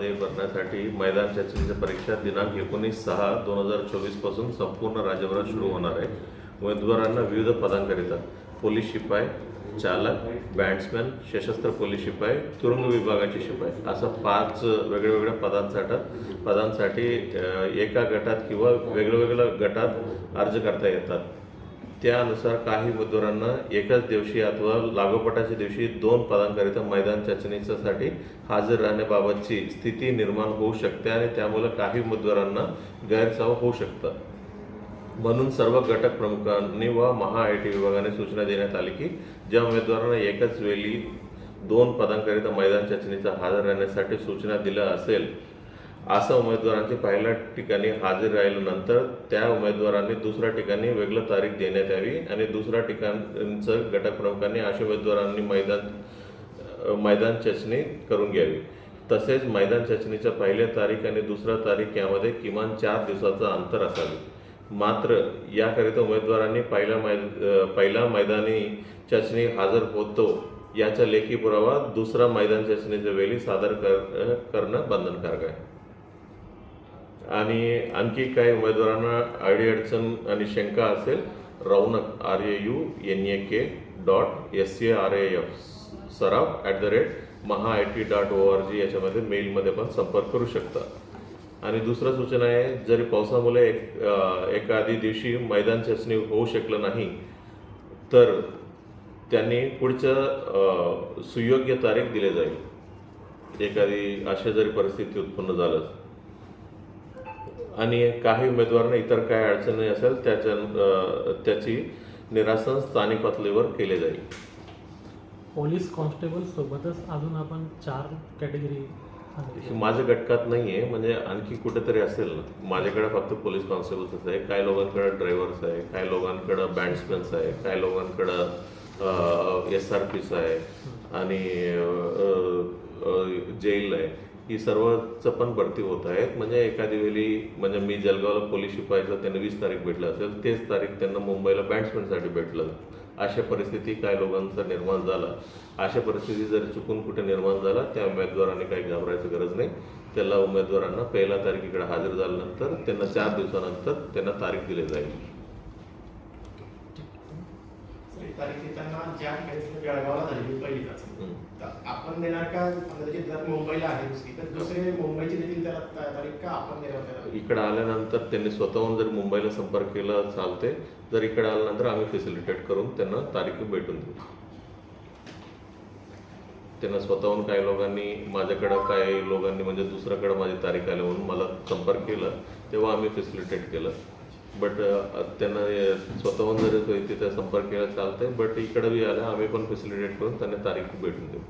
करण्यासाठी भरण्यासाठी मैदान चाचणीच्या परीक्षा दिनांक एकोणीस सहा दोन हजार चोवीसपासून संपूर्ण राज्यभरात सुरू होणार आहे. उमेदवारांना विविध पदांकरिता पोलीस शिपाई चालक बॅट्समॅन सशस्त्र पोलीस शिपाई तुरुंग विभागाचे शिपाई असं पाच वेगळ्या पदांसाठी पदांसाठी एका गटात किंवा वेगळ्यावेगळ्या गटात अर्ज करता येतात. त्यानुसार काही उमेदवारांना एकाच दिवशी अथवा लागोपाठाच्या दिवशी दोन पदांकरिता मैदान चाचणीसाठी हजर राहण्याबाबतची स्थिती निर्माण होऊ शकते आणि त्यामुळे काही उमेदवारांना गैरसाव होऊ शकतात. म्हणून सर्व घटक प्रमुखांनी व महा आय टी विभागाने सूचना देण्यात आली की ज्या उमेदवारांना एकाच वेळी दोन पदांकरिता मैदान चाचणीचा हजर राहण्यासाठी सूचना दिल्या असेल अशा उमेदवारांची पहिल्या ठिकाणी हजर राहिल्यानंतर त्या उमेदवारांनी दुसऱ्या ठिकाणी वेगळं तारीख देण्यात यावी आणि दुसऱ्या ठिकाणचं घटक प्रमुखांनी अशा उमेदवारांनी मैदान मैदान चाचणी करून घ्यावी. तसेच मैदान चाचणीच्या पहिल्या तारीख आणि दुसऱ्या तारीख यामध्ये किमान चार दिवसाचं अंतर असावे. मात्र याकरिता उमेदवारांनी पहिल्या मै पहिल्या मैदानी चाचणी हजर होतो याचा लेखी पुरावा दुसरा मैदान चाचणीच्या वेळी सादर कर करणं बंधनकारक आहे. आणि आणखी काही उमेदवारांना अडीअडचण आणि शंका असेल Raunak R A U N A K dot S A R A F Saraf at the rate Maha I T dot O R G याच्यामध्ये मेलमध्ये पण संपर्क करू शकता. आणि दुसरं सूचना आहे जरी पावसामुळे एक एखादी दिवशी मैदान चाचणी होऊ शकलं नाही तर त्यांनी पुढचं सुयोग्य तारीख दिली जाईल. एखादी अशा जरी परिस्थिती उत्पन्न झालं आणि काही उमेदवारांना इतर काय अडचणी असेल त्याच्या त्याची निरासन स्थानिक पातळीवर केले जाईल. पोलीस कॉन्स्टेबल सोबतच अजून आपण चार कॅटेगरी माझ्या घटकात नाही आहे म्हणजे आणखी कुठेतरी असेल ना. माझ्याकडे फक्त पोलीस कॉन्स्टेबल्सच आहे काही लोकांकडे ड्रायव्हर्स आहे काही लोकांकडं बँड्समॅन्स आहे काही लोकांकडं एस आर पीस आहे. आणि जेल आहे. ही सर्वच पण भरती होत आहेत. म्हणजे एखादी वेळी म्हणजे मी जळगावला पोलीस शिपायचं त्यांना वीस तारीख भेटलं असेल तेच तारीख त्यांना मुंबईला बॅट्समॅनसाठी भेटलं. अशा परिस्थिती काय लोकांचा निर्माण झाला? अशा परिस्थिती जर चुकून कुठे निर्माण झाला त्या उमेदवारांनी काही घाबरायचं गरज नाही. त्याला उमेदवारांना पहिल्या तारखेकडे हजर झाल्यानंतर त्यांना चार दिवसानंतर त्यांना तारीख दिली जाईल. तारीख देताना ज्या ठिकाणी पहिली चाचणी. तर आपण देणार का? त्याची मुंबईला आहे तर दुसरे मुंबईची देखील त्याला ता- तारीख का आपण देणार इकडे आल्यानंतर त्यांनी स्वतःहून जर मुंबईला संपर्क केला चालते जर इकडे आल्यानंतर आम्ही फॅसिलिटेट करून त्यांना तारीख भेटून देऊ. त्यांना स्वतःहून काही लोकांनी माझ्याकडं काही लोकांनी म्हणजे दुसऱ्याकडे माझी तारीख आली म्हणून मला संपर्क केला तेव्हा आम्ही फॅसिलिटेट केलं. बट त्यांना हे स्वतःहून जर तिथे संपर्क केला चालतंय बट इकडे बी आल्या आम्ही पण फॅसिलिटेट करून त्यांना तारीख भेटून देऊ